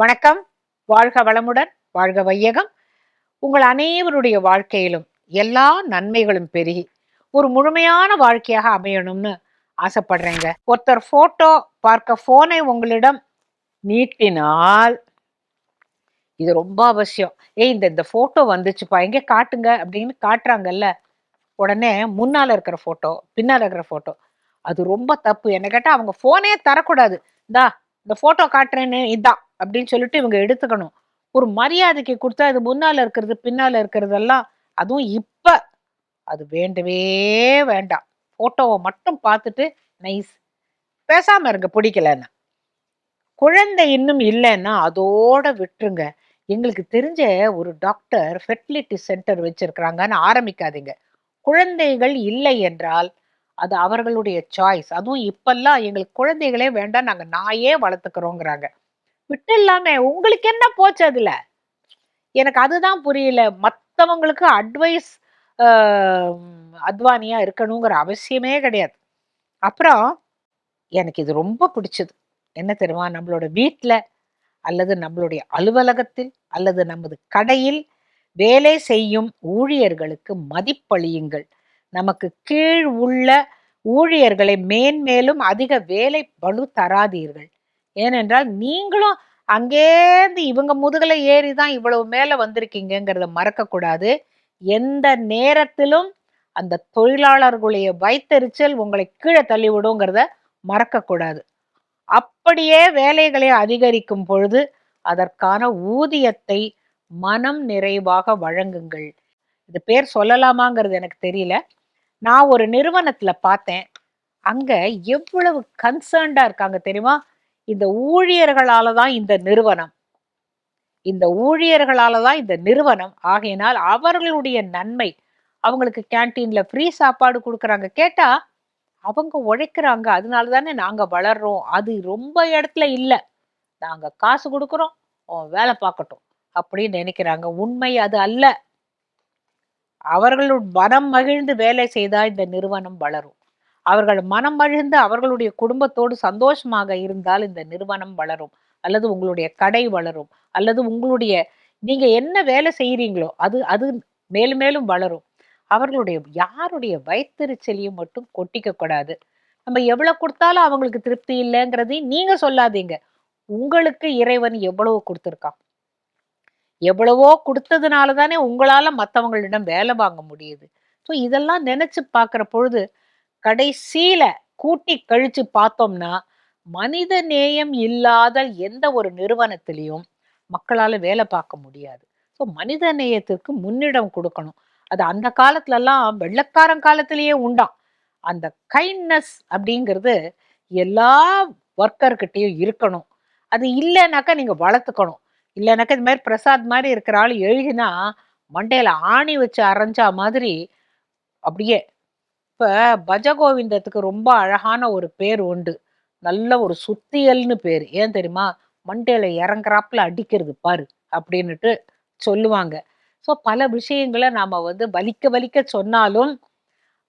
வணக்கம். வாழ்க வளமுடன் வாழ்க வையகம். உங்கள் அனைவருடைய வாழ்க்கையிலும் எல்லா நன்மைகளும் பெருகி ஒரு முழுமையான வாழ்க்கையாக அமையணும்னு ஆசைப்படுறேங்க. ஒருத்தர் போட்டோ பார்க்க போனை உங்களிடம் நீட்டினால் இது ரொம்ப அவசியம். ஏய் இந்த இந்த போட்டோ வந்துச்சுப்பா எங்க காட்டுங்க அப்படின்னு காட்டுறாங்கல்ல உடனே முன்னால் இருக்கிற போட்டோ பின்னால் இருக்கிற போட்டோ அது ரொம்ப தப்பு. என்ன கேட்டால் அவங்க ஃபோனே தரக்கூடாது. இந்தா இந்த ஃபோட்டோ காட்டுறேன்னு இதான். அப்படின்னு சொல்லிட்டு இவங்க எடுத்துக்கணும். ஒரு மரியாதைக்கு கொடுத்தா இது முன்னால இருக்கிறது பின்னால இருக்கிறதெல்லாம் அதுவும் இப்ப. அது வேண்டவே வேண்டாம். போட்டோவை மட்டும் பார்த்துட்டு நைஸ் பேசாம இருங்க பிடிக்கலன்னா. குழந்தை இன்னும் இல்லைன்னா அதோட விட்டுருங்க. எங்களுக்கு தெரிஞ்ச ஒரு டாக்டர் ஃபெர்டிலிட்டி சென்டர் வச்சிருக்கிறாங்கன்னு ஆரம்பிக்காதீங்க. குழந்தைகள் இல்லை என்றால் அது அவர்களுடைய சாய்ஸ் அதுவும் இப்பெல்லாம் எங்களுக்கு குழந்தைகளே வேண்டாம் நாங்கள் நாயே வளர்த்துக்கிறோங்கிறாங்க. விட்டு இல்லாம உங்களுக்கு என்ன போச்சு அதுல? எனக்கு அதுதான் புரியல. மற்றவங்களுக்கு அட்வைஸ் அத்வானியா இருக்கணுங்கிற அவசியமே கிடையாது. அப்புறம் எனக்கு இது ரொம்ப பிடிச்சது. என்ன தெரியுமா? நம்மளோட வீட்டில் அல்லது நம்மளுடைய அலுவலகத்தில் அல்லது நமது கடையில் வேலை செய்யும் ஊழியர்களுக்கு மதிப்பளியுங்கள். நமக்கு கீழ் உள்ள ஊழியர்களை மேன்மேலும் அதிக வேலை பளு தராதீர்கள். ஏனென்றால் நீங்களும் அங்கேருந்து இவங்க முதுகலை ஏறி தான் இவ்வளவு மேலே வந்திருக்கீங்கிறத மறக்கக்கூடாது. எந்த நேரத்திலும் அந்த தொழிலாளர்களுடைய வைத்தறிச்சல் உங்களை கீழே தள்ளி விடுங்கிறத மறக்கக்கூடாது. அப்படியே வேலைகளை அதிகரிக்கும் பொழுது அதற்கான ஊதியத்தை மனம் நிறைவாக வழங்குங்கள். இது பேர் சொல்லலாமாங்கிறது எனக்கு தெரியல. நான் ஒரு நிறுவனத்தில் பார்த்தேன். அங்கே எவ்வளவு கன்சர்ன்டாக இருக்காங்க தெரியுமா? இந்த ஊழியர்களால தான் இந்த நிறுவனம். இந்த ஊழியர்களால தான் இந்த நிறுவனம். ஆகையினால் அவர்களுடைய நன்மை அவங்களுக்கு கேன்டீன்ல ஃப்ரீ சாப்பாடு கொடுக்குறாங்க. கேட்டா அவங்க உழைக்கிறாங்க. அதனால தானே நாங்க வளர்றோம். அது ரொம்ப இடத்துல இல்லை. நாங்க காசு கொடுக்குறோம். வேலை பார்க்கட்டும் அப்படின்னு நினைக்கிறாங்க. உண்மை அது அல்ல. அவர்களுடைய மனம் மகிழ்ந்து வேலை செய்தால் இந்த நிறுவனம் வளரும். அவர்கள் மனம் மகிழ்ந்து அவர்களுடைய குடும்பத்தோடு சந்தோஷமாக இருந்தால் இந்த நிறுவனம் வளரும் அல்லது உங்களுடைய கடை வளரும் அல்லது உங்களுடைய நீங்க என்ன வேலை செய்யறீங்களோ அது அது மேலும் மேலும் வளரும். அவர்களுடைய யாருடைய வயிற்றுச்சலையும் மட்டும் கொட்டிக்க கூடாது. நம்ம எவ்வளவு கொடுத்தாலும் அவங்களுக்கு திருப்தி இல்லைங்கிறதையும் நீங்க சொல்லாதீங்க. உங்களுக்கு இறைவன் எவ்வளவு கொடுத்துருக்கான்? எவ்வளவோ கொடுத்ததுனால தானே உங்களால மற்றவங்களிடம் வேலை வாங்க முடியுது. ஸோ இதெல்லாம் நினைச்சு பார்க்குற பொழுது கடைசியில கூட்டி கழிச்சு பார்த்தோம்னா மனித நேயம் இல்லாத எந்த ஒரு நிறுவனத்திலையும் மக்களால் வேலை பார்க்க முடியாது. ஸோ மனித நேயத்திற்கு முன்னிடம் கொடுக்கணும். அது அந்த காலத்துலலாம் வெள்ளக்காரன் காலத்திலேயே உண்டாம். அந்த கைண்ட்னஸ் அப்படிங்கிறது எல்லா ஒர்க்கர்கிட்டையும் இருக்கணும். அது இல்லைனாக்கா நீங்கள் வளர்த்துக்கணும். இல்லைனாக்கா இது மாதிரி பிரசாத் மாதிரி இருக்கிற ஆள் எழுதினா மண்டையில் ஆணி வச்சு அரைஞ்சா மாதிரி அப்படியே இப்போ பஜகோவிந்தத்துக்கு ரொம்ப அழகான ஒரு பேர் உண்டு. நல்ல ஒரு சுத்தியல்னு பேர். ஏன் தெரியுமா? மண்டையில இறங்குறாப்புல அடிக்கிறது பாரு அப்படின்னுட்டு சொல்லுவாங்க. ஸோ பல விஷயங்களை நாம் வந்து வலிக்க வலிக்க சொன்னாலும்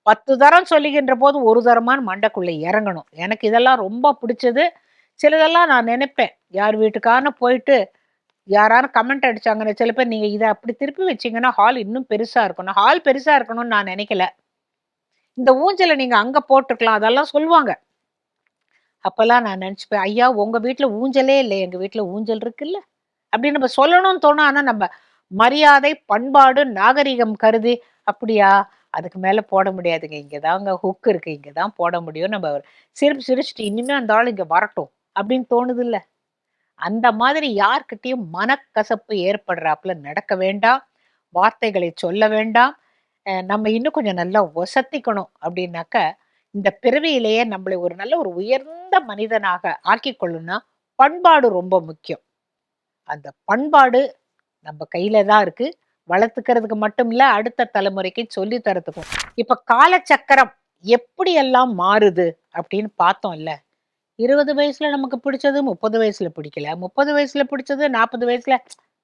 பத்து தரம் சொல்லுகின்ற போது ஒரு தரமான மண்டைக்குள்ள இறங்கணும். எனக்கு இதெல்லாம் ரொம்ப பிடிச்சது. சிலதெல்லாம் நான் நினைப்பேன். யார் வீட்டுக்கான போயிட்டு யாராரும் கமெண்ட் அடிச்சாங்கன்னு சில பேர் நீங்க இதை அப்படி திருப்பி வச்சீங்கன்னா ஹால் இன்னும் பெருசா இருக்கணும். ஹால் பெருசா இருக்கணும்னு நான் நினைக்கல. இந்த ஊஞ்சலை நீங்க அங்க போட்டுருக்கலாம் அதெல்லாம் சொல்லுவாங்க. அப்பெல்லாம் நான் நினச்சிப்பேன் ஐயா உங்க வீட்டில் ஊஞ்சலே இல்லை எங்க வீட்டில் ஊஞ்சல் இருக்குல்ல? அப்படின்னு நம்ம சொல்லணும்னு தோணும். ஆனால் நம்ம மரியாதை பண்பாடு நாகரிகம் கருதி அப்படியா? அதுக்கு மேலே போட முடியாதுங்க. இங்கதாங்க ஹுக் இருக்கு. இங்கதான் போட முடியும் நம்ம சிரிப்பு சிரிச்சுட்டு இனிமே அந்த ஆள் வரட்டும் அப்படின்னு தோணுது இல்லை அந்த மாதிரி யார்கிட்டையும் மனக்கசப்பு ஏற்படுறாப்புல நடக்க வேண்டாம். வார்த்தைகளை சொல்ல வேண்டாம். அஹ் நம்ம இன்னும் கொஞ்சம் நல்லா ஒசத்திக்கணும் அப்படின்னாக்க இந்த பிறவியிலேயே நம்மளை ஒரு நல்ல ஒரு உயர்ந்த மனிதனாக ஆக்கிக்கொள்ளணும்னா பண்பாடு ரொம்ப முக்கியம். அந்த பண்பாடு நம்ம கையில தான் இருக்கு. வளர்த்துக்கிறதுக்கு மட்டும் இல்ல அடுத்த தலைமுறைக்கு சொல்லி தரத்துக்கும். இப்ப காலச்சக்கரம் எப்படி எல்லாம் மாறுது அப்படின்னு பார்த்தோம் இல்ல? இருபது வயசுல நமக்கு பிடிச்சது முப்பது வயசுல பிடிக்கல. முப்பது வயசுல பிடிச்சது நாற்பது வயசுல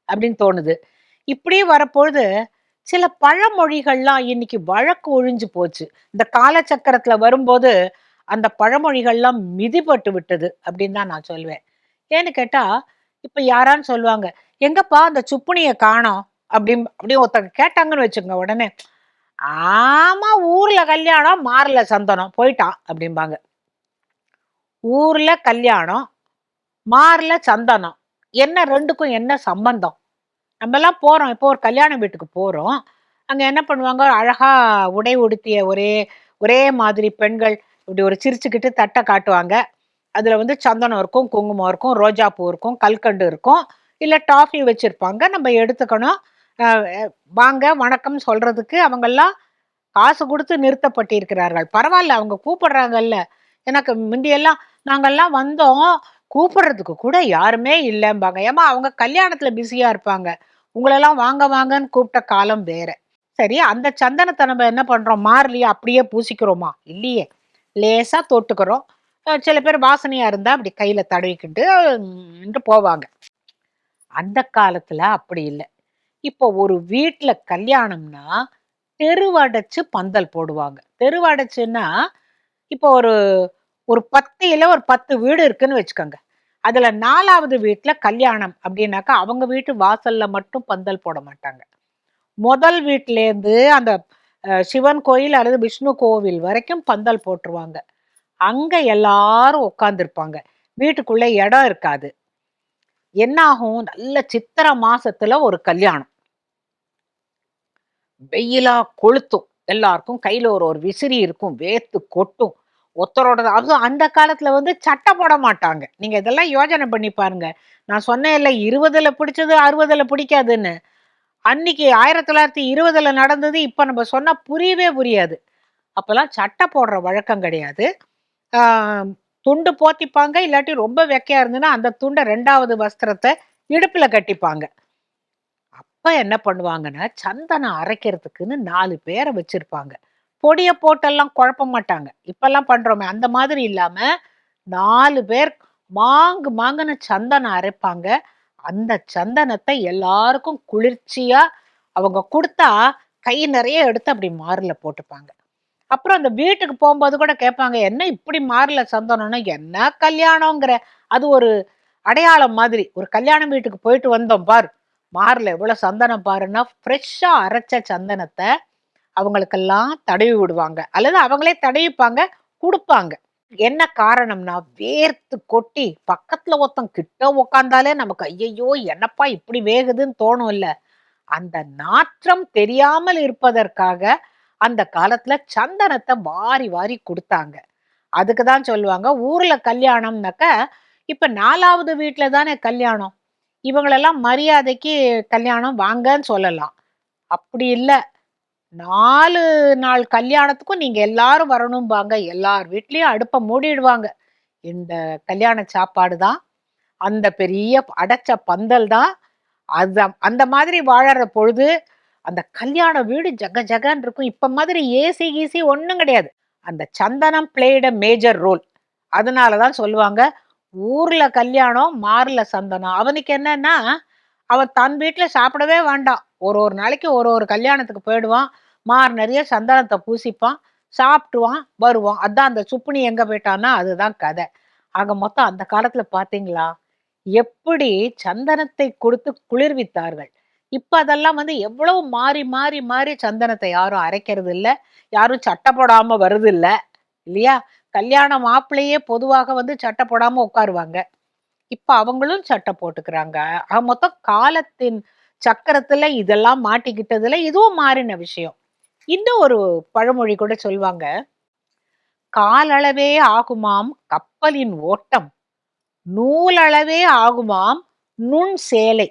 அப்படின்னு தோணுது. இப்படியே வரப்பொழுது சில பழமொழிகள்லாம் இன்னைக்கு வழக்கு ஒழிஞ்சு போச்சு. இந்த காலச்சக்கரத்துல வரும்போது அந்த பழமொழிகள்லாம் மிதிப்பட்டு விட்டது அப்படின்னு தான் நான் சொல்வேன். ஏன்னு கேட்டா இப்ப யாரான்னு சொல்லுவாங்க எங்கப்பா அந்த சுப்புனிய காணோம்? அப்படி அப்படியே ஒருத்தங்க கேட்டாங்கன்னு வச்சுக்கோங்க உடனே ஆமா ஊர்ல கல்யாணம் மாறல சந்தனம் போயிட்டான் அப்படிம்பாங்க. ஊர்ல கல்யாணம் மாறல சந்தனம் என்ன ரெண்டுக்கும் என்ன சம்பந்தம்? நம்மலாம் போகிறோம் இப்போ ஒரு கல்யாண வீட்டுக்கு போகிறோம் அங்கே என்ன பண்ணுவாங்க? அழகாக உடை உடுத்திய ஒரே ஒரே மாதிரி பெண்கள் இப்படி ஒரு சிரிச்சுக்கிட்டு தட்டை காட்டுவாங்க. அதில் வந்து சந்தனம் இருக்கும் குங்குமம் இருக்கும் ரோஜா பூ இருக்கும் கல்கண்டு இருக்கும். இல்லை டாஃபி வச்சுருப்பாங்க. நம்ம எடுத்துக்கணும். வாங்க வணக்கம் சொல்கிறதுக்கு அவங்கெல்லாம் காசு கொடுத்து நிறுத்தப்பட்டிருக்கிறார்கள். பரவாயில்ல அவங்க கூப்பிடுறாங்கல்ல. எனக்கு முந்தியெல்லாம் நாங்கள்லாம் வந்தோம். கூப்பிடுறதுக்கு கூட யாருமே இல்லைம்பாங்க. ஏமா அவங்க கல்யாணத்துல பிஸியா இருப்பாங்க. உங்களெல்லாம் வாங்க வாங்கன்னு கூப்பிட்ட காலம் வேற. சரி அந்த சந்தனத்தை நம்ம என்ன பண்றோம்? மாறலையே அப்படியே பூசிக்கிறோமா? இல்லையே. லேசா தொட்டுக்கிறோம். சில பேர் வாசனையா இருந்தா அப்படி கையில தடவிக்கிட்டு போவாங்க. அந்த காலத்துல அப்படி இல்லை. இப்போ ஒரு வீட்டில் கல்யாணம்னா தெருவடைச்சு பந்தல் போடுவாங்க. தெருவடைச்சுன்னா இப்போ ஒரு ஒரு பத்தியில ஒரு பத்து வீடு இருக்குன்னு வச்சுக்கோங்க. அதுல நாலாவது வீட்டில் கல்யாணம் அப்படின்னாக்கா அவங்க வீட்டு வாசல்ல மட்டும் பந்தல் போட மாட்டாங்க. முதல் வீட்டிலேருந்து அந்த சிவன் கோயில் அல்லது விஷ்ணு கோவில் வரைக்கும் பந்தல் போட்டுருவாங்க. அங்க எல்லாரும் உட்காந்துருப்பாங்க வீட்டுக்குள்ள இடம் இருக்காது. என்ன ஆகும் நல்ல சித்திரை மாசத்துல ஒரு கல்யாணம். வெயிலா கொளுத்தும். எல்லாருக்கும் கையில ஒரு ஒரு விசிறி இருக்கும். வேத்து கொட்டும். ஒருத்தரோட அதுவும் அந்த காலத்துல வந்து சட்டை போட மாட்டாங்க. நீங்க இதெல்லாம் யோசனை பண்ணி பாருங்க. நான் சொன்னேன் இல்லை இருபதுல பிடிச்சது அறுபதுல பிடிக்காதுன்னு. அன்னைக்கு ஆயிரத்தி தொள்ளாயிரத்தி இருபதுல நடந்தது இப்ப நம்ம சொன்னா புரியவே புரியாது. அப்பெல்லாம் சட்டை போடுற வழக்கம் கிடையாது. துண்டு போத்திப்பாங்க இல்லாட்டி ரொம்ப வெக்கையா இருந்ததுன்னா அந்த துண்டை ரெண்டாவது வஸ்திரத்தை இடுப்புல கட்டிப்பாங்க. அப்ப என்ன பண்ணுவாங்கன்னா சந்தனம் அரைக்கிறதுக்குன்னு நாலு பேரை வச்சிருப்பாங்க. பொடியை போட்டெல்லாம் குழப்ப மாட்டாங்க. இப்பெல்லாம் பண்றோமே அந்த மாதிரி இல்லாம நாலு பேர் மாங்கு மாங்குன்னு சந்தனம் அரைப்பாங்க. அந்த சந்தனத்தை எல்லாருக்கும் குளிர்ச்சியா அவங்க கொடுத்தா கை நிறைய எடுத்து அப்படி மாறுல போட்டுப்பாங்க. அப்புறம் அந்த வீட்டுக்கு போகும்போது கூட கேட்பாங்க என்ன இப்படி மாறல சந்தனம்னா? என்ன கல்யாணங்கிற அது ஒரு அடையாளம் மாதிரி. ஒரு கல்யாண வீட்டுக்கு போயிட்டு வந்தோம் பார். மாறல எவ்வளோ சந்தனம் பாருன்னா ஃப்ரெஷ்ஷாக அரைச்ச சந்தனத்தை அவங்களுக்கெல்லாம் தடவி விடுவாங்க. அல்லது அவங்களே தடவிப்பாங்க கொடுப்பாங்க. என்ன காரணம்னா வேர்த்து கொட்டி பக்கத்துல ஒருத்தன் கிட்ட உக்காந்தாலே நமக்கு ஐயையோ என்னப்பா இப்படி வேகுதுன்னு தோணும் இல்ல அந்த நாற்றம் தெரியாமல் இருப்பதற்காக அந்த காலத்துல சந்தனத்தை வாரி வாரி கொடுத்தாங்க. அதுக்கு தான் சொல்லுவாங்க ஊர்ல கல்யாணம்னாக்க இப்ப நாலாவது வீட்டுல தானே கல்யாணம். இவங்களெல்லாம் மரியாதைக்கு கல்யாணம் வாங்கன்னு சொல்லலாம். அப்படி இல்லை. நாலு நாள் கல்யாணத்துக்கும் நீங்க எல்லாரும் வரணும்பாங்க. எல்லார் வீட்லயும் அடுப்பை மூடிடுவாங்க. இந்த கல்யாண சாப்பாடு தான். அந்த பெரிய அடைச்ச பந்தல் தான். அது அந்த மாதிரி வாழற பொழுது அந்த கல்யாண வீடு ஜக ஜகன்னு இருக்கும். இப்ப மாதிரி ஏசி கீசி ஒன்றும் கிடையாது. அந்த சந்தனம் பிளேட மேஜர் ரோல் அதனால தான் சொல்லுவாங்க ஊர்ல கல்யாணம் மார்ல சந்தனம். அவனுக்கு என்னன்னா அவன் தன் வீட்டில் சாப்பிடவே வேண்டாம். ஒரு ஒரு நாளைக்கு ஒரு ஒரு கல்யாணத்துக்கு போயிடுவான். மார் நிறைய சந்தனத்தை பூசிப்பான் சாப்பிட்டுவான் வருவான். அதான் அந்த சுப்புனி எங்க போயிட்டான்னா அதுதான் கதை. ஆக மொத்தம் அந்த காலத்துல பாத்தீங்களா? எப்படி சந்தனத்தை கொடுத்து குளிர்வித்தார்கள்? இப்ப அதெல்லாம் வந்து எவ்வளவு மாறி மாறி மாறி சந்தனத்தை யாரும் அரைக்கிறது இல்ல. யாரும் சட்டை போடாம வருது இல்ல. இல்லையா? கல்யாண மாப்பிள்ளையே பொதுவாக வந்து சட்டை போடாம உட்காருவாங்க. இப்ப அவங்களும் சட்டை போட்டுக்கிறாங்க. ஆக மொத்தம் காலத்தின் சக்கரத்துல இதெல்லாம் மாட்டிக்கிட்டதுல இதுவும் மாறின விஷயம். இன்னும் ஒரு பழமொழி கூட சொல்லுவாங்க காலளவே ஆகுமாம் கப்பலின் ஓட்டம் நூலளவே ஆகுமாம் நுண் சேலை.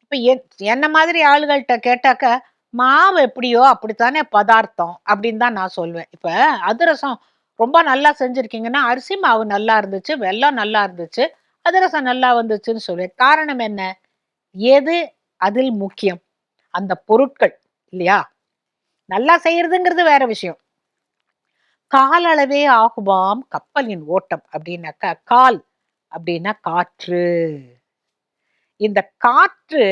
இப்போ என்- என்ன மாதிரி ஆளுகள்கிட்ட கேட்டாக்க மாவு எப்படியோ அப்படித்தானே பதார்த்தம் அப்படின்னு தான் நான் சொல்வேன். இப்போ அதிரசம் ரொம்ப நல்லா செஞ்சுருக்கீங்கன்னா அரிசி மாவு நல்லா இருந்துச்சு வெள்ளம் நல்லா இருந்துச்சு அதிரசம் நல்லா வந்துச்சுன்னு சொல்லுவேன் காரணம் என்ன? எது அதில் முக்கியம்? அந்த பொருட்கள் இல்லையா? நல்லா செய்யறதுங்கிறது வேற விஷயம். காலளவே ஆகுமாம் கப்பலின் ஓட்டம் அப்படின்னாக்கா கால் அப்படின்னா காற்று. இந்த காற்று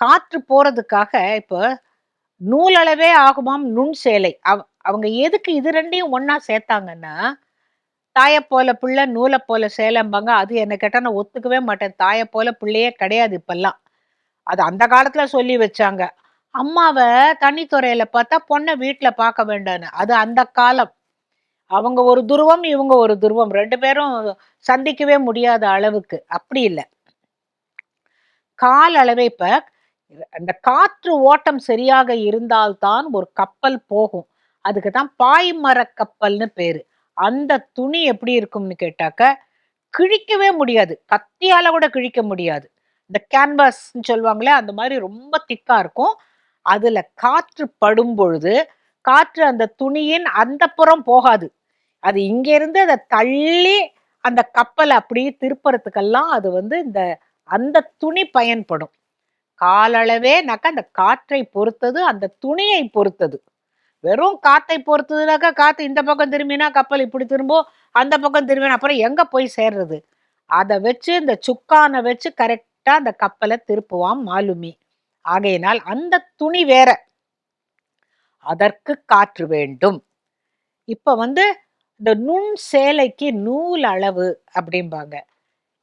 காற்று போறதுக்காக இப்போ நூலளவே ஆகுமாம் நுண் சேலை. அவ அவங்க எதுக்கு இது ரெண்டையும் ஒன்னா சேர்த்தாங்கன்னா தாயை போல பிள்ளை நூலை போல சேலம்பாங்க அது என்ன கேட்டால் நான் ஒத்துக்கவே மாட்டேன். தாயை போல பிள்ளையே கிடையாது இப்பெல்லாம். அது அந்த காலத்தில் சொல்லி வச்சாங்க. அம்மாவை தனித்துறையில பார்த்தா பொண்ணை வீட்டுல பார்க்க வேண்டான்னு. அது அந்த காலம். அவங்க ஒரு துருவம் இவங்க ஒரு துருவம். ரெண்டு பேரும் சந்திக்கவே முடியாத அளவுக்கு. அப்படி இல்லை. கால அளவே இப்ப அந்த காற்று ஓட்டம் சரியாக இருந்தால்தான் ஒரு கப்பல் போகும். அதுக்கு தான் பாய்மர கப்பல்னு பேரு. அந்த துணி எப்படி இருக்கும்னு கேட்டாக்க கிழிக்கவே முடியாது. கத்தியால கூட கிழிக்க முடியாது. இந்த கேன்வாஸ் சொல்லுவாங்களே அந்த மாதிரி ரொம்ப திக்கா இருக்கும். அதுல காற்று படும் பொழுது காற்று அந்த துணியின் அந்த புறம் போகாது. அது இங்கேருந்து அதை தள்ளி அந்த கப்பலை அப்படியே திருப்புறத்துக்கெல்லாம் அது வந்து இந்த அந்த துணி பயன்படும். காலளவேனாக்கா அந்த காற்றை பொறுத்தது அந்த துணியை பொறுத்தது. வெறும் காற்றை பொறுத்ததுனாக்கா காற்று இந்த பக்கம் திரும்பினா கப்பல் இப்படி திரும்பும் அந்த பக்கம் திரும்பினா அப்புறம் எங்கே போய் சேர்றது? அதை வச்சு இந்த சுக்கானை வச்சு கரெக்டாக அந்த கப்பலை திருப்புவான் மாலுமி. ஆகையினால் அந்த துணி வேற. அதற்கு காற்று வேண்டும். இப்ப வந்து இந்த நுண் சேலைக்கு நூல் அளவு அப்படிம்பாங்க.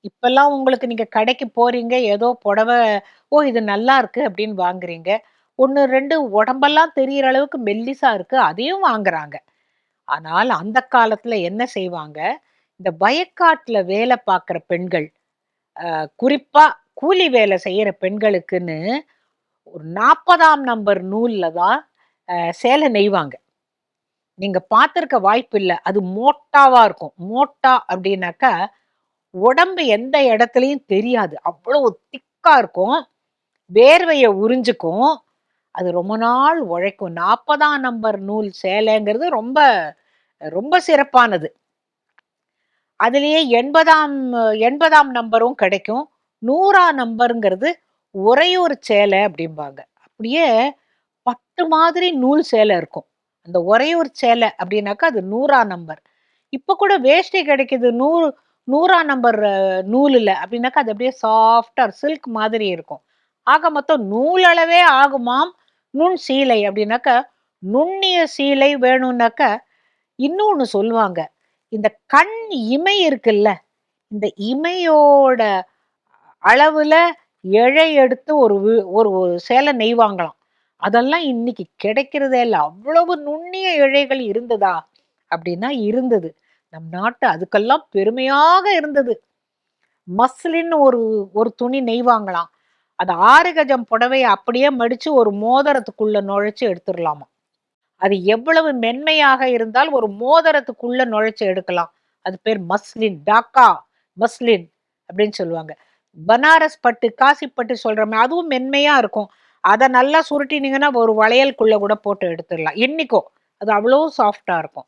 இப்பெல்லாம் உங்களுக்கு நீங்க கடைக்கு போறீங்க ஏதோ புடவை ஓ இது நல்லா இருக்கு அப்படின்னு வாங்குறீங்க. ஒன்று ரெண்டு உடம்பெல்லாம் தெரியிற அளவுக்கு மெல்லிசா இருக்கு அதையும் வாங்குறாங்க. ஆனால் அந்த காலத்துல என்ன செய்வாங்க? இந்த வயக்காட்டுல வேலை பார்க்குற பெண்கள் குறிப்பாக குறிப்பா கூலி வேலை செய்யற பெண்களுக்குன்னு ஒரு நாற்பதாம் நம்பர் நூலில் தான் சேலை நெய்வாங்க. நீங்க பார்த்துருக்க வாய்ப்பு இல்லை. அது மோட்டாவா இருக்கும். மோட்டா அப்படின்னாக்கா உடம்பு எந்த இடத்துலையும் தெரியாது. அவ்வளவு திக்கா இருக்கும். வேர்வையை உறிஞ்சுக்கும். அது ரொம்ப நாள் உழைக்கும். நாற்பதாம் நம்பர் நூல் சேலைங்கிறது ரொம்ப ரொம்ப சிறப்பானது. அதுலேயே எண்பதாம் எண்பதாம் நம்பரும் கிடைக்கும். நூறாம் நம்பருங்கிறது உறையூர் சேலை அப்படிம்பாங்க. அப்படியே பட்டு மாதிரி நூல் சேலை இருக்கும். அந்த உறையூர் சேலை அப்படின்னாக்கா அது நூறாம் நம்பர். இப்போ கூட வேஷ்டி கிடைக்கிது நூறு நூறாம் நம்பர் நூலில் அப்படின்னாக்கா அது அப்படியே சாஃப்டாக சில்க் மாதிரி இருக்கும். ஆக மொத்தம் நூலளவே ஆகுமாம். நுண் சீலை அப்படின்னாக்கா நுண்ணிய சீலை வேணும்னாக்க இன்னொன்று சொல்லுவாங்க. இந்த கண் இமை இருக்குல்ல இந்த இமையோட அளவில் இழை எடுத்து ஒரு ஒரு சேலை நெய்வாங்களாம் அதெல்லாம் இன்னைக்கு கிடைக்கிறதே இல்லை. அவ்வளவு நுண்ணிய இழைகள் இருந்ததா? அப்படின்னா இருந்தது. நம் நாட்டு அதுக்கெல்லாம் பெருமையாக இருந்தது. மஸ்லின்னு ஒரு ஒரு துணி நெய்வாங்களாம் அது ஆறு கஜம் புடவையை அப்படியே மடித்து ஒரு மோதிரத்துக்குள்ள நுழைச்சி எடுத்துடலாமா? அது எவ்வளவு மென்மையாக இருந்தால் ஒரு மோதிரத்துக்குள்ள நுழைச்சி எடுக்கலாம். அது பேர் மஸ்லின் டாக்கா மஸ்லின் அப்படின்னு சொல்லுவாங்க. பனாரஸ் பட்டு காசி பட்டு சொல்கிறோமே அதுவும் மென்மையாக இருக்கும். அதை நல்லா சுருட்டினீங்கன்னா ஒரு வளையலுக்குள்ளே கூட போட்டு எடுத்துடலாம். இன்னைக்கும் அது அவ்வளோ சாஃப்டாக இருக்கும்.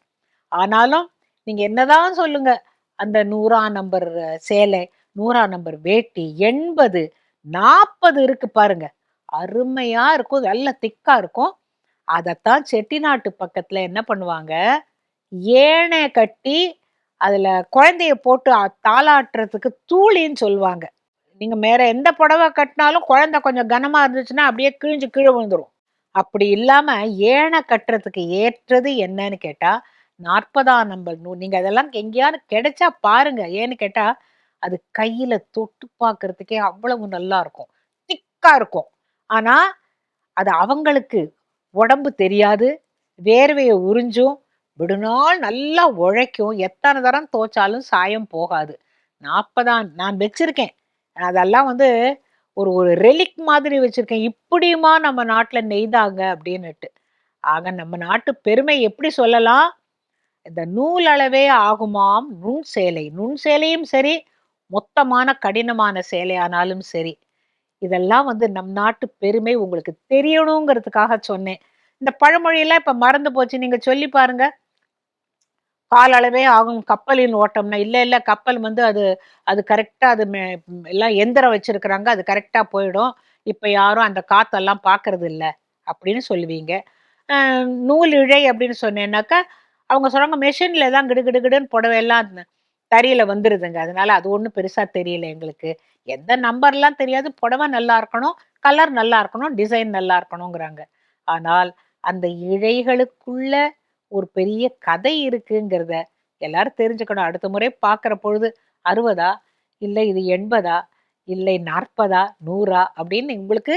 ஆனாலும் நீங்கள் என்னதான் சொல்லுங்க அந்த நூறாம் நம்பர் சேலை நூறாம் நம்பர் வேட்டி எண்பது நாற்பது இருக்கு பாருங்க. அருமையாக இருக்கும் நல்ல திக்காக இருக்கும். அதைத்தான் செட்டிநாட்டு பக்கத்தில் என்ன பண்ணுவாங்க ஏனை கட்டி அதில் குழந்தைய போட்டு தாளாட்டுறதுக்கு தூளின்னு சொல்லுவாங்க. நீங்கள் வேற எந்த புடவை கட்டினாலும் குழந்தை கொஞ்சம் கனமாக இருந்துச்சுன்னா அப்படியே கிழிஞ்சு கீழே விழுந்துடும் அப்படி இல்லாமல் ஏனை கட்டுறதுக்கு ஏற்றது என்னன்னு கேட்டால் நாற்பதாம் நம்பர் நூல் நீங்கள் அதெல்லாம் எங்கேயாவது கிடைச்சா பாருங்க. ஏன்னு கேட்டால் அது கையில் தொட்டு பார்க்கறதுக்கே அவ்வளவு நல்லா இருக்கும். திக்காக இருக்கும். ஆனால் அது அவங்களுக்கு உடம்பு தெரியாது வேர்வையை உறிஞ்சும் விடுநாள் நல்லா உழைக்கும். எத்தனை தரம் தோச்சாலும் சாயம் போகாது. நாற்பதாம் நான் வச்சிருக்கேன். அதெல்லாம் வந்து ஒரு ஒரு ரெலிக் மாதிரி வச்சுருக்கேன். இப்படியுமா நம்ம நாட்டில் நெய்தாங்க அப்படின்னுட்டு. ஆக நம்ம நாட்டு பெருமை எப்படி சொல்லலாம்? இந்த நூல் அளவே ஆகுமாம் நுண் சேலை. நுண் சேலையும் சரி மொத்தமான கடினமான சேலையானாலும் சரி. இதெல்லாம் வந்து நம் நாட்டு பெருமை உங்களுக்கு தெரியணுங்கிறதுக்காக சொன்னேன். இந்த பழமொழியெல்லாம் இப்போ மறந்து போச்சு. நீங்கள் சொல்லி பாருங்கள் கால் அளவே ஆகும் கப்பலின் ஓட்டம்னா. இல்லை இல்லை கப்பல் வந்து அது அது கரெக்டாக அது எல்லாம் எந்திரம் வச்சுருக்குறாங்க அது கரெக்டாக போயிடும். இப்போ யாரும் அந்த காத்தெல்லாம் பார்க்கறது இல்லை அப்படின்னு சொல்லுவீங்க. நூல் இழை அப்படின்னு சொன்னேன்னாக்கா அவங்க சொல்கிறாங்க மெஷின்ல தான் கிடு கிடு கிடுன்னு புடவையெல்லாம் தறியில அதனால அது ஒன்றும் பெருசாக தெரியல எங்களுக்கு. எந்த நம்பர்லாம் தெரியாது. புடவை நல்லா இருக்கணும் கலர் நல்லா இருக்கணும் டிசைன் நல்லா இருக்கணுங்கிறாங்க. ஆனால் அந்த இழைகளுக்குள்ள ஒரு பெரிய கதை இருக்குங்கிறத எல்லாரும் தெரிஞ்சுக்கணும். அடுத்த முறை பார்க்குற பொழுது அறுபதா? இல்லை இது எண்பதா? இல்லை நாற்பதா? நூறா? அப்படின்னு உங்களுக்கு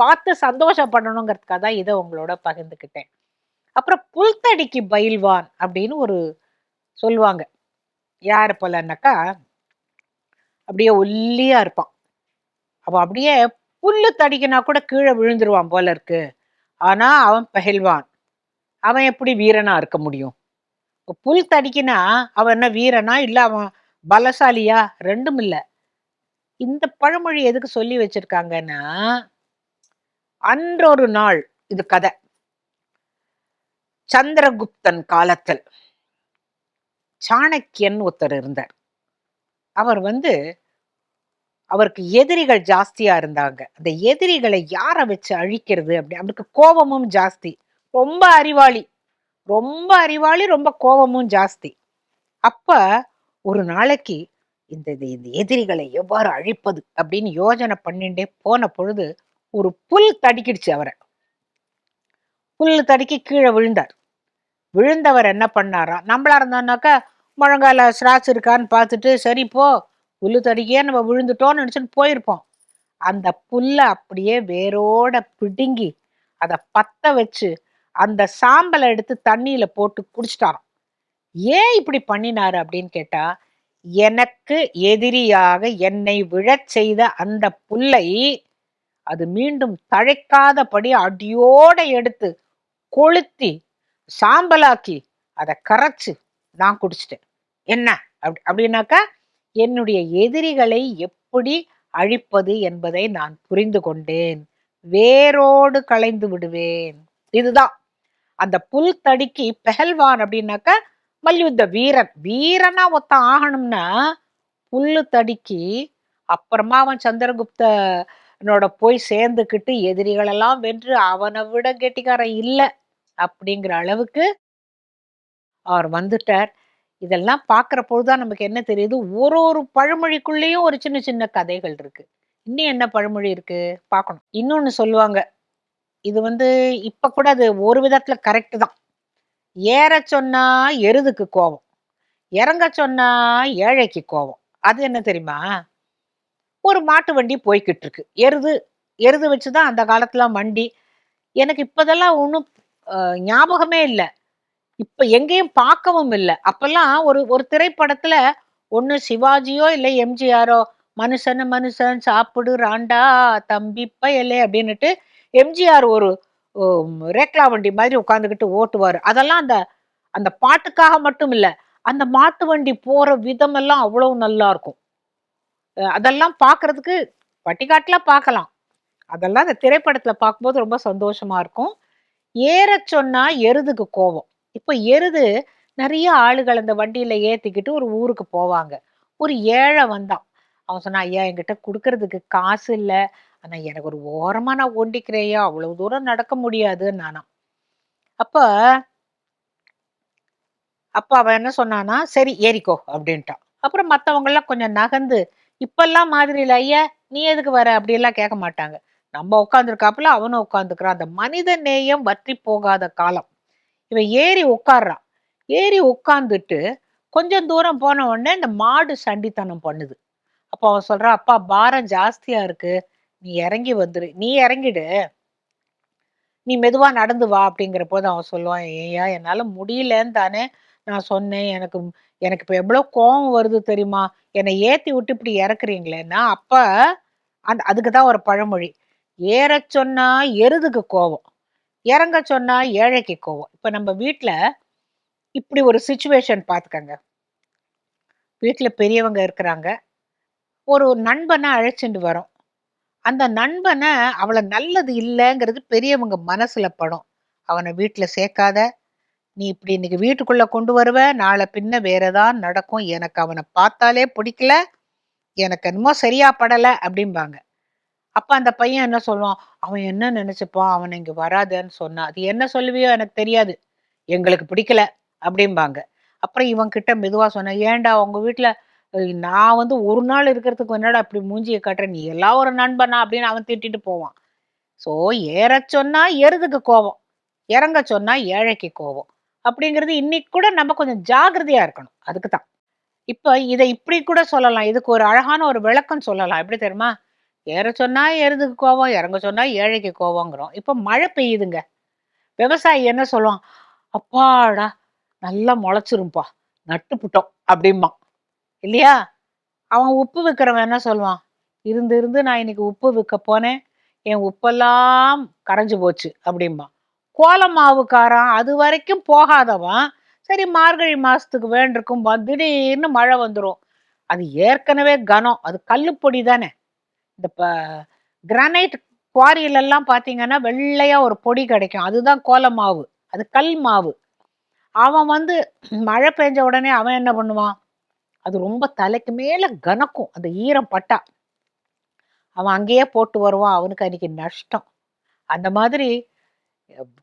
பார்த்து சந்தோஷப்படணுங்கிறதுக்காக தான் இதை உங்களோட பகிர்ந்துக்கிட்டேன். அப்புறம் புல்தடிக்கு பயில்வான் அப்படின்னு ஒரு சொல்லுவாங்க. யார் போலன்னாக்கா அப்படியே ஒல்லியா இருப்பான். அப்போ அப்படியே புல்லு தடிக்கினா கூட கீழே விழுந்துருவான் போல இருக்கு. ஆனா அவன் பகில்வான் அவன் எப்படி வீரனா இருக்க முடியும்? புல் தடிக்கினா அவன் என்ன வீரனா? இல்லை அவன் பலசாலியா? ரெண்டும் இல்லை. இந்த பழமொழி எதுக்கு சொல்லி வச்சிருக்காங்கன்னா அன்றொரு நாள் இது கதை. சந்திரகுப்தன் காலத்தில் சாணக்கியன் ஒருத்தர் இருந்தார். அவர் வந்து அவருக்கு எதிரிகள் ஜாஸ்தியா இருந்தாங்க. அந்த எதிரிகளை யாரை வச்சு அழிக்கிறது அப்படி? அவருக்கு கோபமும் ஜாஸ்தி. ரொம்ப அறிவாளி. ரொம்ப அறிவாளி ரொம்ப கோபமும் ஜாஸ்தி. அப்ப ஒரு நாளைக்கு இந்த இந்த- இந்த எதிரிகளை எவ்வாறு அழிப்பது அப்படின்னு யோஜனை பண்ணிண்டே போன பொழுது ஒரு புல் தடிக்கிடுச்சு அவரை. புல் தடுக்கி கீழே விழுந்தார். விழுந்தவர் என்ன பண்ணாராம் நம்மளா இருந்தோம்னாக்கா முழங்கால ஸ்ராட்ச் இருக்கான்னு பார்த்துட்டு சரி போ புல் தடிக்கையே நம்ம விழுந்துட்டோம்னு நினச்சிட்டு போயிருப்போம். அந்த புல்லை அப்படியே வேரோட பிடுங்கி அதை பத்த வச்சு அந்த சாம்பலை எடுத்து தண்ணியில் போட்டு குடிச்சிட்டாராம். ஏன் இப்படி பண்ணினாரு அப்படின்னு கேட்டா எனக்கு எதிரியாக என்னை விழச் செய்த அந்த புல்லை அது மீண்டும் தழைக்காதபடி அடியோட எடுத்து கொளுத்தி சாம்பலாக்கி அதை கரைச்சு நான் குடிச்சிட்டேன். என்ன? அப்படி அப்படின்னாக்கா என்னுடைய எதிரிகளை எப்படி அழிப்பது என்பதை நான் புரிந்து கொண்டேன். வேரோடு களைந்து விடுவேன். இதுதான். அந்த புல் தடிக்கு பெஹல்வான் அப்படின்னாக்க மல்யுத்த வீரன். வீரனா ஒருத்தன் ஆகணும்னா புல்லு தடிக்கு அப்புறமா அவன் சந்திரகுப்தனோட போய் சேர்ந்துக்கிட்டு எதிரிகளெல்லாம் வென்று அவனை விட கெட்டிக்காரன் இல்லை அப்படிங்கிற அளவுக்கு அவர் வந்துட்டார். இதெல்லாம் பார்க்குற பொழுதுதான் நமக்கு என்ன தெரியுது? ஒரு ஒரு பழமொழிக்குள்ளேயும் ஒரு சின்ன சின்ன கதைகள் இருக்கு. இன்னும் என்ன பழமொழி இருக்கு? பார்க்கணும். இன்னொன்று சொல்லுவாங்க. இது வந்து இப்ப கூட அது ஒரு விதத்துல கரெக்ட் தான். ஏற சொன்னா எருதுக்கு கோபம் இறங்க சொன்னா ஏழைக்கு கோபம் அது என்ன தெரியுமா? ஒரு மாட்டு வண்டி போய்கிட்டு இருக்கு. எருது எருது வச்சுதான் அந்த காலத்துல வண்டி. எனக்கு இப்பதெல்லாம் ஒன்றும் ஞாபகமே இல்லை. இப்ப எங்கேயும் பார்க்கவும் இல்லை. அப்பெல்லாம் ஒரு ஒரு திரைப்படத்துல ஒன்று சிவாஜியோ இல்லை எம்ஜிஆரோ மனுஷன் மனுஷன் சாப்பிடு ராண்டா தம்பி பயலே அப்படின்னுட்டு எம்ஜிஆர் ஒரு ரேக்லா வண்டி மாதிரி உட்காந்துக்கிட்டு ஓட்டுவார். அதெல்லாம் அந்த அந்த பாட்டுக்காக மட்டும் இல்லை அந்த மாட்டு வண்டி போகிற விதமெல்லாம் அவ்வளோ நல்லா இருக்கும். அதெல்லாம் பார்க்கறதுக்கு பட்டிக்காட்டில் பார்க்கலாம் அதெல்லாம் அந்த திரைப்படத்தில் பார்க்கும்போது ரொம்ப சந்தோஷமாக இருக்கும். ஏற சொன்னால் எருதுக்கு கோபம் இப்போ எருது நிறைய ஆளுகள் அந்த வண்டியில் ஏற்றிக்கிட்டு ஒரு ஊருக்கு போவாங்க. ஒரு ஏழை வந்தான். அவன் சொன்னான் ஐயா என்கிட்ட கொடுக்கறதுக்கு காசு இல்லை. ஆனா எனக்கு ஒரு ஓரமா நான் ஓண்டிக்கிறேயா அவ்வளவு தூரம் நடக்க முடியாது நானாம் அப்ப அப்போ அவன் என்ன சொன்னானா சரி ஏறிக்கோ அப்படின்ட்டான். அப்புறம் மத்தவங்க எல்லாம் கொஞ்சம் நகர்ந்து இப்பெல்லாம் மாதிரி இல்லை ஐயா நீ எதுக்கு வர? அப்படியெல்லாம் கேட்க மாட்டாங்க. நம்ம உட்காந்துருக்காப்புல அவனும் உட்காந்துக்கிறான் அந்த மனித நேயம் வற்றி போகாத காலம். இவன் ஏறி உட்கார்றான். ஏறி உட்கார்ந்துட்டு கொஞ்சம் தூரம் போன உடனே இந்த மாடு சண்டித்தனம் பண்ணுது. அப்போ அவன் சொல்றான் அப்பா பாரம் ஜாஸ்தியா இருக்கு. நீ இறங்கி வந்துரு. நீ இறங்கிடு. நீ மெதுவாக நடந்து வா அப்படிங்கிற போது அவன் சொல்லுவான் ஏயா என்னால் முடியலன்னு தானே நான் சொன்னேன். எனக்கு எனக்கு இப்போ எவ்வளோ கோபம் வருது தெரியுமா? என்னை ஏற்றி விட்டு இப்படி இறக்குறீங்களேன்னா அப்போ அந்த அதுக்கு தான் ஒரு பழமொழி. ஏற சொன்னால் எருதுக்கு கோவம். இறங்க சொன்னால் ஏழைக்கு கோவம். இப்போ நம்ம வீட்டில் இப்படி ஒரு சுச்சுவேஷன் பார்த்துக்கங்க வீட்டில் பெரியவங்க இருக்கிறாங்க. ஒரு நண்பனை அழைச்சிட்டு வரோம். அந்த நண்பனை அவளை நல்லது இல்லைங்கிறது பெரியவங்க மனசுல படும். அவனை வீட்டுல சேர்க்காத நீ இப்படி இன்னைக்கு வீட்டுக்குள்ள கொண்டு வருவ நாளை பின்ன வேற ஏதாவது நடக்கும் எனக்கு அவனை பார்த்தாலே பிடிக்கல எனக்கு என்னமோ சரியா படலை அப்படிம்பாங்க. அப்ப அந்த பையன் என்ன சொல்லுவான்? அவன் என்ன நினைச்சுப்பான்? அவன் இங்க வராதேன்னு சொன்னான் அது என்ன சொல்லுவியோ எனக்கு தெரியாது. எங்களுக்கு பிடிக்கல. அப்படிம்பாங்க. அப்புறம் இவன் கிட்ட மெதுவா சொன்னேன் ஏன்டா உங்க வீட்டுல நான் வந்து ஒரு நாள் இருக்கிறதுக்கு என்னடா அப்படி மூஞ்சியை காட்டுற? நீ எல்லாம் ஒரு நண்பனா? அப்படின்னு அவன் திட்டிட்டு போவான். ஸோ ஏற சொன்னா எருதுக்கு கோவம் இறங்க சொன்னா ஏழைக்கு கோவம் அப்படிங்கிறது இன்னைக்கு கூட நம்ம கொஞ்சம் ஜாகிரதையா இருக்கணும். அதுக்கு தான். இப்போ இதை இப்படி கூட சொல்லலாம். இதுக்கு ஒரு அழகான ஒரு விளக்கம் சொல்லலாம். எப்படி தெரியுமா? ஏற சொன்னா எருதுக்கு கோவம் இறங்க சொன்னா ஏழைக்கு கோவங்கிறோம் இப்போ மழை பெய்யுதுங்க. விவசாயி என்ன சொல்லுவான்? அப்பாடா நல்லா முளைச்சிரும்பா. நட்டு புட்டோம் அப்படிம்பான். இல்லையா? அவன் உப்பு விற்கிறவன் என்ன சொல்லுவான்? இருந்து இருந்து நான் இன்னைக்கு உப்பு விற்க போனேன். என் உப்பெல்லாம் கரைஞ்சு போச்சு அப்படிம்பான். கோல மாவுக்காரன் அது வரைக்கும் போகாதவன். சரி மார்கழி மாதத்துக்கு வேண்டிருக்கும் திடீர்னு மழை வந்துடும் அது ஏற்கனவே கனம். அது கல்லுப்பொடி தானே. இந்த ப கிரானைட் குவாரியிலெல்லாம் பார்த்தீங்கன்னா வெள்ளையாக ஒரு பொடி கிடைக்கும். அதுதான் கோல மாவு. அது கல் மாவு. அவன் வந்து மழை பெஞ்ச உடனே அவன் என்ன பண்ணுவான்? அது ரொம்ப தலைக்கு மேல கனக்கும். அந்த ஈரம் பட்டா. அவன் அங்கேயே போட்டு வருவான். அவனுக்கு அன்னைக்கு நஷ்டம். அந்த மாதிரி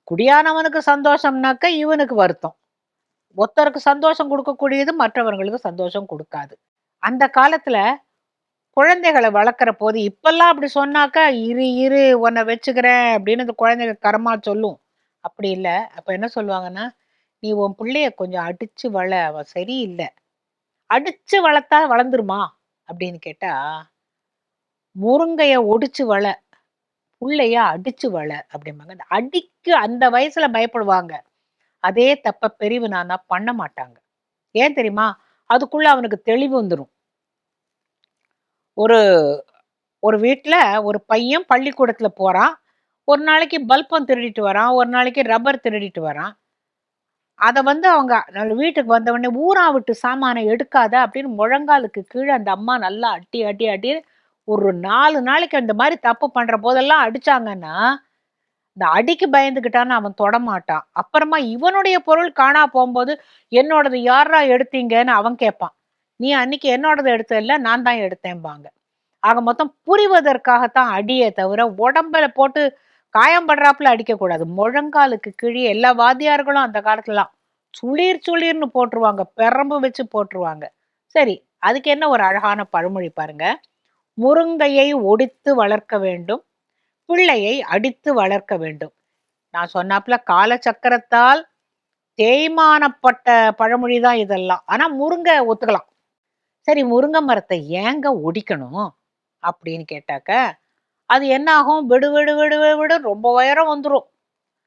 குடியானவனுக்கு சந்தோஷம்னாக்க இவனுக்கு வருத்தம். ஒருத்தருக்கு சந்தோஷம் கொடுக்கக்கூடியது மற்றவர்களுக்கு சந்தோஷம் கொடுக்காது. அந்த காலத்துல குழந்தைகளை வளர்க்குற போது இப்பெல்லாம் அப்படி சொன்னாக்கா இரு இரு உன்னை வச்சுக்கிறேன் அப்படின்னு அந்த குழந்தைங்க கரமா சொல்லும். அப்படி இல்லை. அப்போ என்ன சொல்லுவாங்கன்னா நீ உன் பிள்ளைய கொஞ்சம் அடிச்சு வள. அவன் சரியில்லை. அடிச்சு வளர்த்தா வளர்ந்துருமா? அப்படின்னு கேட்டா முருங்கைய ஒடிச்சு வள புள்ளைய அடிச்சு வள அப்படிம்பாங்க. அந்த அடிக்கு அந்த வயசுல பயப்படுவாங்க. அதே தப்ப பெரியவு நானா பண்ண மாட்டாங்க. ஏன் தெரியுமா? அதுக்குள்ள அவனுக்கு தெளிவு வந்துடும் ஒரு ஒரு வீட்டில் ஒரு பையன் பள்ளிக்கூடத்தில் போகிறான் ஒரு நாளைக்கு பல்பம் திருடிட்டு வரான். ஒரு நாளைக்கு ரப்பர் திருடிட்டு வரான். அதை வந்து அவங்க வீட்டுக்கு வந்தவொடனே ஊரா விட்டு சாமானை எடுக்காத அப்படின்னு முழங்காலுக்கு கீழே அந்த அம்மா நல்லா அட்டி அட்டி அட்டி ஒரு நாலு நாளைக்கு அந்த மாதிரி தப்பு பண்ற போதெல்லாம் அடிச்சாங்கன்னா இந்த அடிக்கு பயந்துக்கிட்டான்னு அவன் தொடமாட்டான். அப்புறமா இவனுடைய பொருள் காணா போகும்போது என்னோடது யாரா எடுத்தீங்கன்னு அவன் கேட்பான் நீ அன்னைக்கு என்னோடது எடுத்த இல்லை நான் தான் எடுத்தேன்பாங்க. ஆக மொத்தம் புரிவதற்காகத்தான் அடியே தவிர உடம்புல போட்டு காயம் படுறாப்புல அடிக்கக்கூடாது. முழங்காலுக்கு கீழே எல்லா வாத்தியார்களும் அந்த காலத்துலலாம் சுளிர் சுளிர்னு போட்டுருவாங்க. பெரம்பு வச்சு போட்டுருவாங்க. சரி அதுக்கு என்ன ஒரு அழகான பழமொழி பாருங்க. முருங்கையை ஒடித்து வளர்க்க வேண்டும். பிள்ளையை அடித்து வளர்க்க வேண்டும். நான் சொன்னாப்புல காலச்சக்கரத்தால் தேய்மானப்பட்ட பழமொழி தான் இதெல்லாம். ஆனால் முருங்கை ஒத்துக்கலாம். சரி முருங்கை மரத்தை ஏங்க ஒடிக்கணும்? அப்படின்னு கேட்டாக்க அது என்ன ஆகும் விடு விடு விடு விடு. ரொம்ப உயரம் வந்துடும்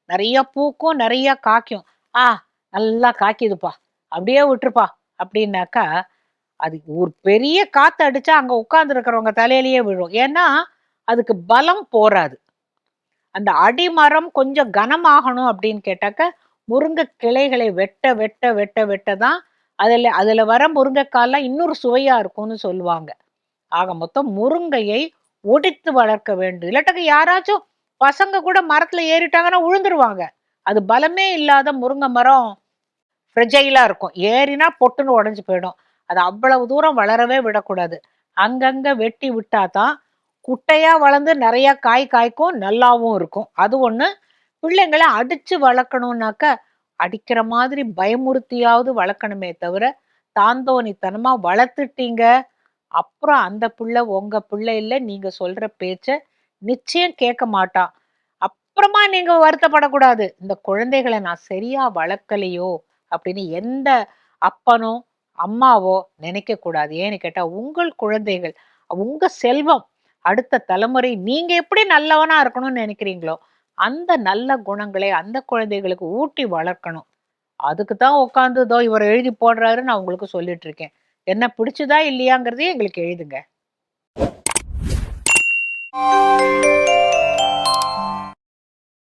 நிறைய பூக்கும் நிறைய காய்க்கும். ஆ நல்லா காய்க்குதுப்பா. அப்படியே விட்டுருப்பா. அப்படின்னாக்கா அது ஒரு பெரிய காற்று அடிச்சா அங்கே உட்காந்துருக்கிறவங்க தலையிலேயே விழும். ஏன்னா அதுக்கு பலம் போராது அந்த அடிமரம் கொஞ்சம் கனமாகணும் அப்படின்னு கேட்டாக்க முருங்கை கிளைகளை வெட்ட வெட்ட வெட்ட வெட்ட தான் அதில் அதில் வர முருங்கைக்காலாம் இன்னொரு சுவையாக இருக்கும்னு சொல்லுவாங்க. ஆக மொத்தம் முருங்கையை ஒடித்து வளர்க்க வேண்டும். இல்லாட்டக்க யாராச்சும் பசங்க கூட மரத்துல ஏறிட்டாங்கன்னா உழுந்துருவாங்க. அது பலமே இல்லாத முருங்கை மரம் ஃப்ரெஜைலா இருக்கும். ஏறினா பொட்டுன்னு உடஞ்சு போயிடும். அது அவ்வளவு தூரம் வளரவே விடக்கூடாது. அங்கங்க வெட்டி விட்டாதான் குட்டையா வளர்ந்து நிறைய காய் காய்க்கும் நல்லாவும் இருக்கும். அது ஒண்ணு. பிள்ளைங்களை அடிச்சு வளர்க்கணும்னாக்க அடிக்கிற மாதிரி பயமுறுத்தியாவது வளர்க்கணுமே தவிர தாந்தோணித்தனமா வளர்த்துட்டீங்க அப்புறம் அந்த பிள்ளை உங்க பிள்ளை இல்லை நீங்க சொல்ற பேச்ச நிச்சயம் கேட்க மாட்டான் அப்புறமா நீங்க வருத்தப்படக்கூடாது. இந்த குழந்தைகளை நான் சரியா வளர்க்கலையோ அப்படின்னு எந்த அப்பனோ அம்மாவோ நினைக்க கூடாது ஏன்னு கேட்டா உங்கள் குழந்தைகள் உங்க செல்வம் அடுத்த தலைமுறை நீங்க எப்படி நல்லவனா இருக்கணும்னு நினைக்கிறீங்களோ அந்த நல்ல குணங்களை அந்த குழந்தைகளுக்கு ஊட்டி வளர்க்கணும். அதுக்கு தான் உட்காந்துதோ இவர் எழுதி போடுறாரு நான் உங்களுக்கு சொல்லிட்டு இருக்கேன். என்ன பிடிச்சதா இல்லையாங்கிறதையும் எங்களுக்கு எழுதுங்க.